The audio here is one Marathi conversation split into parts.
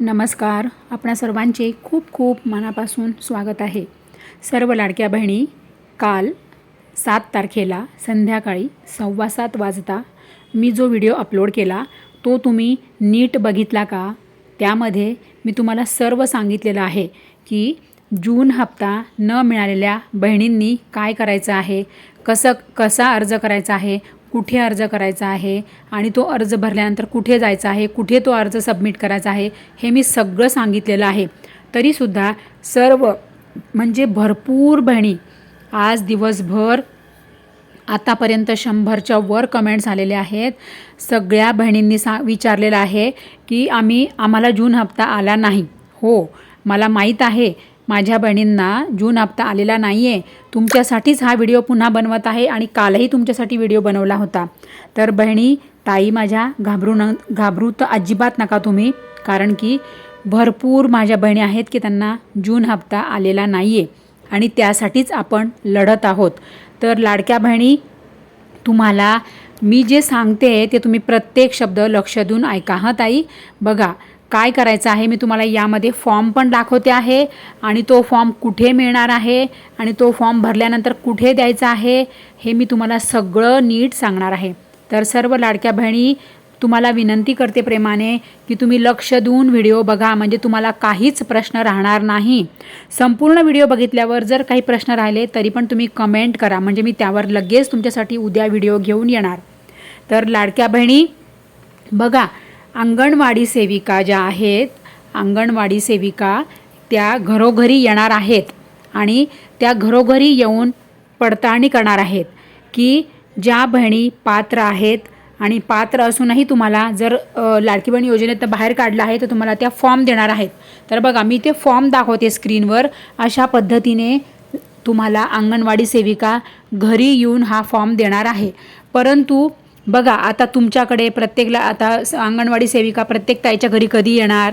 नमस्कार. आपणा सर्वांचे खूप खूप मनापासून स्वागत आहे. सर्व लाडक्या बहिणी काल सात तारखेला संध्याकाळी सव्वा सात वाजता मी जो व्हिडिओ अपलोड केला तो तुम्ही नीट बघितला का? त्यामध्ये मी तुम्हाला सर्व सांगितलेलं आहे की जून हप्ता न मिळालेल्या बहिणींनी काय करायचं आहे? कसं कसा अर्ज करायचा आहे? कुठे अर्ज करायचा आहे आणि तो अर्ज भरल्यानंतर कुठे जायचा आहे कुठे तो अर्ज सबमिट करायचा आहे हे मी सगळं सांगितलेलं आहे. तरीसुद्धा सर्व म्हणजे भरपूर बहिणी आज दिवसभर आतापर्यंत शंभरच्या वर कमेंट्स आलेले आहेत. सगळ्या बहिणींनी सा विचारलेलं आहे की आम्ही आम्हाला जून हप्ता आला नाही. हो मला माहीत आहे माझ्या बहिणींना जून हप्ता आलेला नाही आहे तुमच्यासाठीच हा व्हिडिओ पुन्हा बनवत आहे आणि कालही तुमच्यासाठी व्हिडिओ बनवला होता. तर बहिणी ताई माझ्या घाबरू न घाबरू तर अजिबात नका तुम्ही कारण की भरपूर माझ्या बहिणी आहेत की त्यांना जून हप्ता आलेला नाही आहे आणि त्यासाठीच आपण लढत आहोत. तर लाडक्या बहिणी तुम्हाला मी जे सांगते ते तुम्ही प्रत्येक शब्द लक्ष देऊन ऐका हां ताई? बघा काय करायचं आहे मी तुम्हाला यामध्ये फॉर्म पण दाखवते आहे आणि तो फॉर्म कुठे मिळणार आहे आणि तो फॉर्म भरल्यानंतर कुठे द्यायचा आहे हे मी तुम्हाला सगळं नीट सांगणार आहे. तर सर्व लाडक्या बहिणी तुम्हाला विनंती करते प्रेमाने की तुम्ही लक्ष देऊन व्हिडिओ बघा म्हणजे तुम्हाला काहीच प्रश्न राहणार नाही. संपूर्ण व्हिडिओ बघितल्यावर जर काही प्रश्न राहिले तरी पण तुम्ही कमेंट करा म्हणजे मी त्यावर लगेच तुमच्यासाठी उद्या व्हिडिओ घेऊन येणार. तर लाडक्या बहिणी बघा अंगणवाडी सेविका ज्या आहेत अंगणवाडी सेविका त्या घरोघरी येणार आहेत आणि त्या घरोघरी येऊन पडताळणी करणार आहेत की ज्या बहिणी पात्र आहेत आणि पात्र असूनही तुम्हाला जर लाडकी बहीण योजनेत बाहेर काढलं आहे तर तुम्हाला त्या फॉर्म देणार आहेत. तर बघा मी ते फॉर्म दाखवते स्क्रीनवर. अशा पद्धतीने तुम्हाला अंगणवाडी सेविका घरी येऊन हा फॉर्म देणार आहे. परंतु बघा आता तुमच्याकडे प्रत्येकला आता अंगणवाडी सेविका प्रत्येक ताईच्या घरी कधी येणार?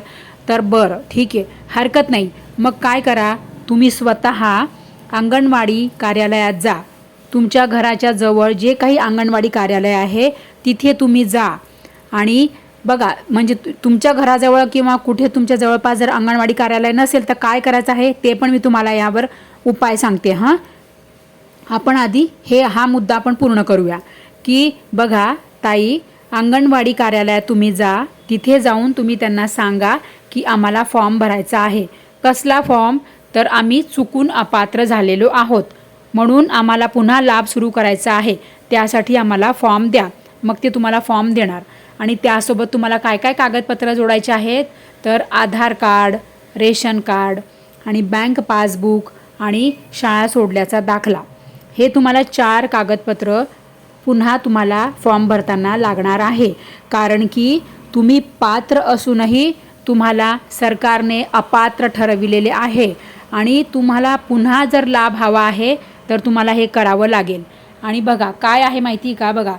तर बरं ठीक आहे. हरकत नाही. मग काय करा? तुम्ही स्वतः अंगणवाडी कार्यालयात जा. तुमच्या घराच्या जवळ जे काही अंगणवाडी कार्यालय आहे तिथे तुम्ही जा. आणि बघा म्हणजे तु- तुमच्या घराजवळ किंवा कुठे तुमच्या जवळपास जर अंगणवाडी कार्यालय नसेल तर काय करायचं आहे? ते पण मी तुम्हाला यावर उपाय सांगते हां. आपण आधी हे हा मुद्दा आपण पूर्ण करूया. की बघा ताई अंगणवाडी कार्यालयात तुम्ही जा तिथे जाऊन तुम्ही त्यांना सांगा की आम्हाला फॉर्म भरायचा आहे. कसला फॉर्म? तर आम्ही चुकून अपात्र झालेलो आहोत. म्हणून आम्हाला पुन्हा लाभ सुरू करायचा आहे. त्यासाठी आम्हाला फॉर्म द्या. मग ते तुम्हाला फॉर्म देणार. आणि त्यासोबत तुम्हाला काय काय कागदपत्रं जोडायचे आहेत? तर आधार कार्ड रेशन कार्ड आणि बँक पासबुक आणि शाळा सोडल्याचा दाखला. हे तुम्हाला चार कागदपत्र पुन्हा तुम्हाला फॉर्म भरताना लागणार आहे. कारण की तुम्ही पात्र असूनही तुम्हाला सरकारने अपात्र ठरविलेले आहे. आणि तुम्हाला पुन्हा जर लाभ हवा आहे तर तुम्हाला हे करावं लागेल. आणि बघा काय आहे माहिती का? बघा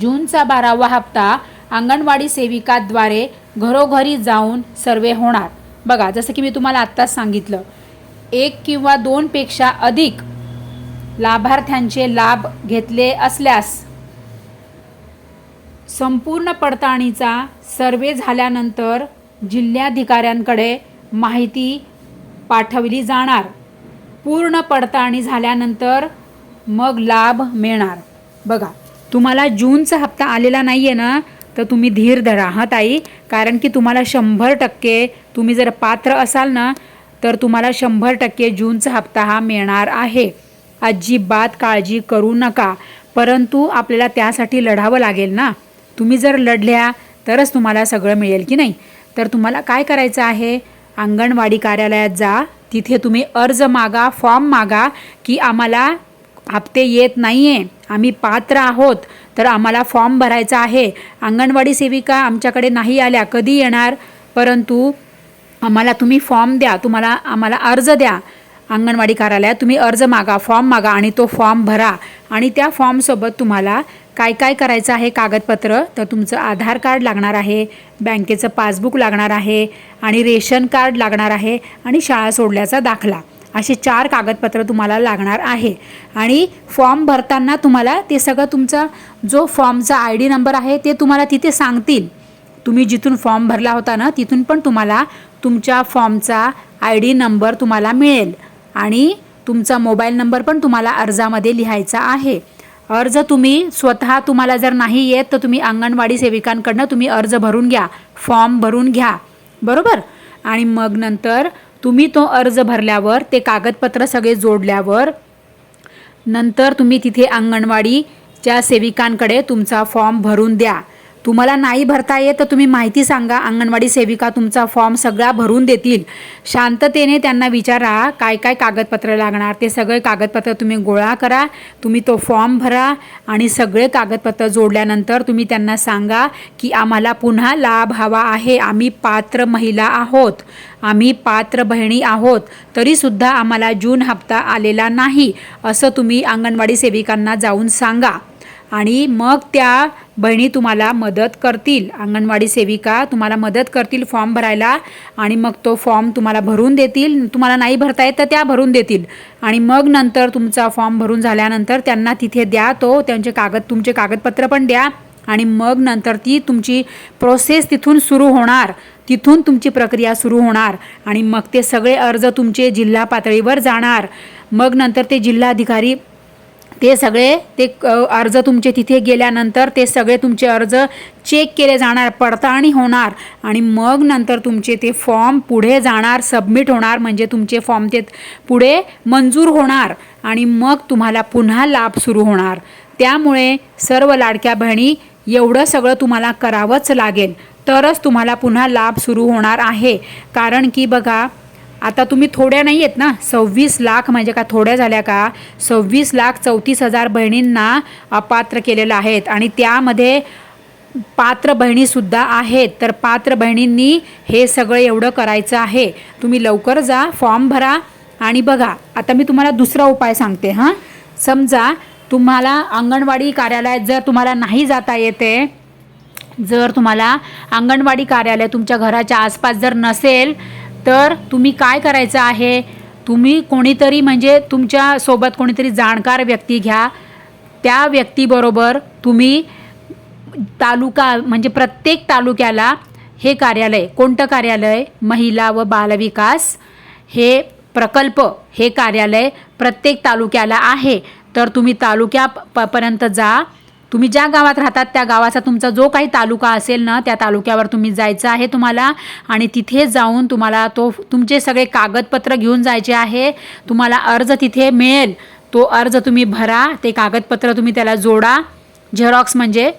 जूनचा बारावा हप्ता अंगणवाडी सेविकाद्वारे घरोघरी जाऊन सर्वे होणार. बघा जसं की मी तुम्हाला आत्ताच सांगितलं एक किंवा दोनपेक्षा अधिक लाभार्थ्यांचे लाभ घेतले असल्यास संपूर्ण पडताळणीचा सर्वे झाल्यानंतर जिल्हाधिकाऱ्यांकडे माहिती पाठवली जाणार. पूर्ण पडताळणी झाल्यानंतर मग लाभ मिळणार. बघा तुम्हाला जूनचा हप्ता आलेला नाही आहे ना तर तुम्ही धीर धरा हां ताई? कारण की तुम्हाला शंभर टक्के तुम्ही जर पात्र असाल ना तर तुम्हाला शंभर टक्के जूनचा हप्ता हा मिळणार आहे. अजिबात काळजी करू नका. परंतु आपल्याला त्यासाठी लढावं लागेल ना? तुम्ही जर लढल्या तरच तुम्हाला सगळं मिळेल की नाही? तर तुम्हाला काय करायचं आहे? अंगणवाडी कार्यालयात जा. तिथे तुम्ही अर्ज मागा फॉर्म मागा की आम्हाला हप्ते येत नाही आहे आम्ही पात्र आहोत तर आम्हाला फॉर्म भरायचा आहे. अंगणवाडी सेविका आमच्याकडे नाही आल्या कधी येणार? परंतु आम्हाला तुम्ही फॉर्म द्या. तुम्हाला आम्हाला अर्ज द्या. अंगणवाडी कार्यालयात तुम्ही अर्ज मागा फॉर्म मागा आणि तो फॉर्म भरा. आणि त्या फॉर्मसोबत तुम्हाला काय काय करायचं आहे कागदपत्र? तर तुमचं आधार कार्ड लागणार आहे बँकेचं पासबुक लागणार आहे आणि रेशन कार्ड लागणार आहे आणि शाळा सोडल्याचा दाखला. असे चार कागदपत्र तुम्हाला लागणार आहे. आणि फॉर्म भरताना तुम्हाला ते सगळं तुमचा जो फॉर्मचा आय डी नंबर आहे ते तुम्हाला तिथे सांगतील. तुम्ही जिथून फॉर्म भरला होता ना तिथून पण तुम्हाला तुमच्या फॉर्मचा आय डी नंबर तुम्हाला मिळेल. आणि तुमचा मोबाईल नंबर पण तुम्हाला अर्जामध्ये लिहायचा आहे. अर्ज तुम्ही स्वतः तुम्हाला जर नाही येत तर तुम्ही अंगणवाडी सेविकांकडनं तुम्ही अर्ज भरून घ्या फॉर्म भरून घ्या. बरोबर? आणि मग नंतर तुम्ही तो अर्ज भरल्यावर ते कागदपत्र सगळे जोडल्यावर नंतर तुम्ही तिथे अंगणवाडीच्या सेविकांकडे तुमचा फॉर्म भरून द्या. तुम्हाला नाही भरता येत तर तुम्ही माहिती सांगा. अंगणवाडी सेविका तुमचा फॉर्म सगळा भरून देतील. शांततेने त्यांना विचारा काय काय कागदपत्र लागणार. ते सगळे कागदपत्र तुम्ही गोळा करा तुम्ही तो फॉर्म भरा आणि सगळे कागदपत्र जोडल्यानंतर तुम्ही त्यांना सांगा की आम्हाला पुन्हा लाभ हवा आहे. आम्ही पात्र महिला आहोत. आम्ही पात्र बहिणी आहोत. तरीसुद्धा आम्हाला जून हप्ता आलेला नाही असं तुम्ही अंगणवाडी सेविकांना जाऊन सांगा. आणि मग त्या बहिणी तुम्हाला मदत करतील. अंगणवाडी सेविका तुम्हाला मदत करतील फॉर्म भरायला आणि मग तो फॉर्म तुम्हाला भरून देतील. तुम्हाला नाही भरता येत तर त्या भरून देतील. आणि मग नंतर तुमचा फॉर्म भरून झाल्यानंतर त्यांना तिथे द्या तो त्यांचे कागद तुमचे कागदपत्र पण द्या. आणि मग नंतर ती तुमची प्रोसेस तिथून सुरू होणार. तिथून तुमची प्रक्रिया सुरू होणार. आणि मग ते सगळे अर्ज तुमचे जिल्हा पातळीवर जाणार. मग नंतर ते जिल्हाधिकारी ते सगळे ते क- अर्ज तुमचे तिथे गेल्यानंतर ते सगळे तुमचे अर्ज चेक केले जाणार पडताळणी होणार आणि मग नंतर तुमचे ते फॉर्म पुढे जाणार सबमिट होणार म्हणजे तुमचे फॉर्म ते पुढे मंजूर होणार आणि मग तुम्हाला पुन्हा लाभ सुरू होणार. त्यामुळे सर्व लाडक्या बहिणी एवढं सगळं तुम्हाला करावंच लागेल. तरच तुम्हाला पुन्हा लाभ सुरू होणार आहे. कारण की बघा आता तुम्ही थोड्या नाही आहेत ना? सव्वीस लाख म्हणजे का थोड्या झाल्या का? सव्वीस लाख चौतीस हजार बहिणींना अपात्र केलेलं आहेत आणि त्यामध्ये पात्र बहिणीसुद्धा आहेत. तर पात्र बहिणींनी हे सगळं एवढं करायचं आहे. तुम्ही लवकर जा फॉर्म भरा आणि बघा. आता मी तुम्हाला दुसरा उपाय सांगते हां? समजा तुम्हाला अंगणवाडी कार्यालयात जर तुम्हाला नाही जाता येते जर तुम्हाला अंगणवाडी कार्यालय तुमच्या घराच्या आसपास जर नसेल तर तुम्ही काय करायचं आहे? तुम्ही कोणीतरी म्हणजे तुमच्यासोबत कोणीतरी जाणकार व्यक्ती घ्या. त्या व्यक्तीबरोबर तुम्ही तालुका म्हणजे प्रत्येक तालुक्याला हे कार्यालय कोणतं कार्यालय? महिला व बालविकास हे प्रकल्प हे कार्यालय प्रत्येक तालुक्याला आहे. तर तुम्ही तालुक्या प पर्यंत जा. तुम्ही ज्या गावात राहतात त्या गावाचा तुमचा जो काही तालुका असेल ना त्या तालुक्यावर तुम्ही जायचं आहे तुम्हाला. आणि तिथे जाऊन तुम्हाला तो तुमचे सगळे कागदपत्र घेऊन जायचे आहे. तुम्हाला अर्ज तिथे मिळेल. तो अर्ज तुम्ही भरा ते कागदपत्र तुम्ही त्याला जोडा. झेरॉक्स म्हणजे.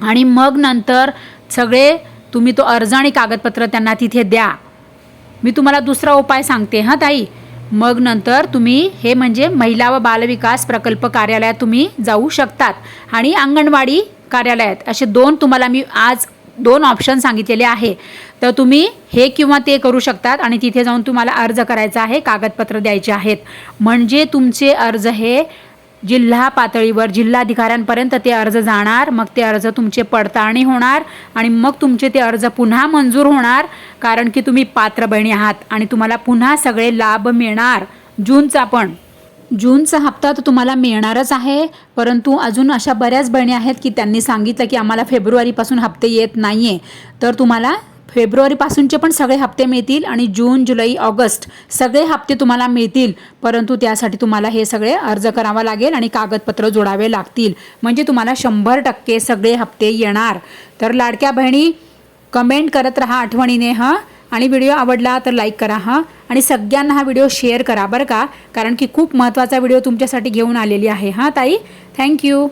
आणि मग नंतर सगळे तुम्ही तो अर्ज आणि कागदपत्र त्यांना तिथे द्या. मी तुम्हाला दुसरा उपाय सांगते हां ताई. मग नंतर तुम्ही हे म्हणजे महिला व बालविकास प्रकल्प कार्यालयात तुम्ही जाऊ शकतात. आणि अंगणवाडी कार्यालयात असे दोन तुम्हाला मी आज दोन ऑप्शन सांगितलेले आहे. तर तुम्ही हे किंवा ते करू शकतात आणि तिथे जाऊन तुम्हाला अर्ज करायचा आहे कागदपत्र द्यायचे आहेत. म्हणजे तुमचे अर्ज हे जिल्हा पातळीवर जिल्हाधिकाऱ्यांपर्यंत ते अर्ज जाणार मग ते अर्ज तुमचे पडताळणी होणार आणि मग तुमचे ते अर्ज पुन्हा मंजूर होणार कारण की तुम्ही पात्र बहिणी आहात आणि तुम्हाला पुन्हा सगळे लाभ मिळणार. जूनचा पण जूनचा हप्ता तर तुम्हाला मिळणारच आहे परंतु अजून अशा बऱ्याच बहिणी आहेत की त्यांनी सांगितलं की आम्हाला फेब्रुवारीपासून हप्ते येत नाही आहे तर तुम्हाला फेब्रुवारीपासूनचे पण सगळे हप्ते मिळतील आणि जून जुलै ऑगस्ट सगळे हप्ते तुम्हाला मिळतील. परंतु त्यासाठी तुम्हाला हे सगळे अर्ज करावा लागेल आणि कागदपत्र जोडावे लागतील. म्हणजे तुम्हाला शंभर टक्के सगळे हप्ते येणार. तर लाडक्या बहिणी कमेंट करत राहा आठवणीने हां? आणि व्हिडिओ आवडला तर लाईक करा हां? आणि सगळ्यांना हा व्हिडिओ शेअर करा बरं का? कारण की खूप महत्त्वाचा व्हिडिओ तुमच्यासाठी घेऊन आलेली आहे. हां ताई? थँक्यू